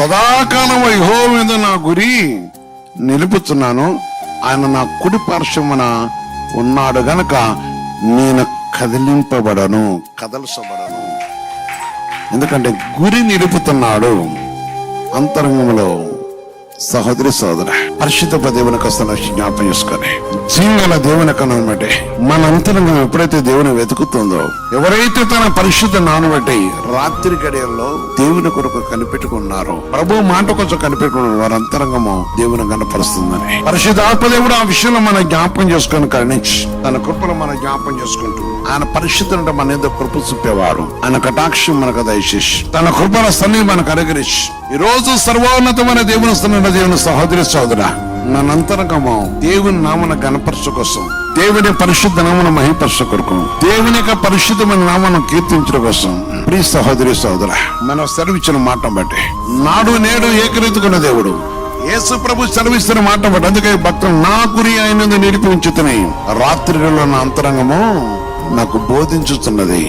సదాకాలం యహో మీద నా గురి నిలుపుతున్నాను. ఆయన నా కుడి పార్శ్వమున ఉన్నాడు గనక నేను కదిలింపబడను కదల్చబడను ఎందుకంటే గురి నిలుపుతున్నాడు అంతరంగంలో సహోదరి సహోదర పరిశుద్ధ దేవుని కష్టం జ్ఞాపం చేసుకొని జీవన దేవుని కనం బట్టి మన అంతరంగం ఎప్పుడైతే దేవుని వెతుకుతుందో ఎవరైతే తన పరిశుద్ధ నానబట్టి రాత్రి గడియల్లో దేవుని కొరకు కనిపెట్టుకున్నారో ప్రభు మాట కొంచెం కనిపెట్టుకున్నారు వారి అంతరంగము దేవుని కనపరుస్తుందని పరిశుద్ధ ఆత్మదేవుడు ఆ విషయంలో మన జ్ఞాపకం చేసుకొని కరుణించి తన కృపను మన జ్ఞాపకం చేసుకుంటూ ఆయన పరిశుద్ధుడు మన ఏదో కృప చూపేవారు. ఆయన కటాక్షం మనకు దయచేసి తన కృపల సన్ని మనకు అనుగరించి ఈ రోజు సర్వోన్నతమైన దేవుని స్థానంలో దేవుని సహోదరి సోదర నన్నంతరకము దేవుని నామన గణపరచ కోసం దేవుని పరిశుద్ధ నామన మహిపరచ కొరకు దేవుని యొక్క పరిశుద్ధమైన నామను కీర్తించడం కోసం ప్రియ సహోదరి సోదర మన సెలవిచ్చిన మాట బట్టి నాడు నేడు ఏకరీతుకున్న దేవుడు యేసు ప్రభు సెలవిస్తున్న మాట బట్టి అందుకే భక్తులు నా గురి అయినది నిలిపి ఉంచుతున్నాయి. రాత్రిలో నా అంతరంగము నాకు బోధించుతున్నది.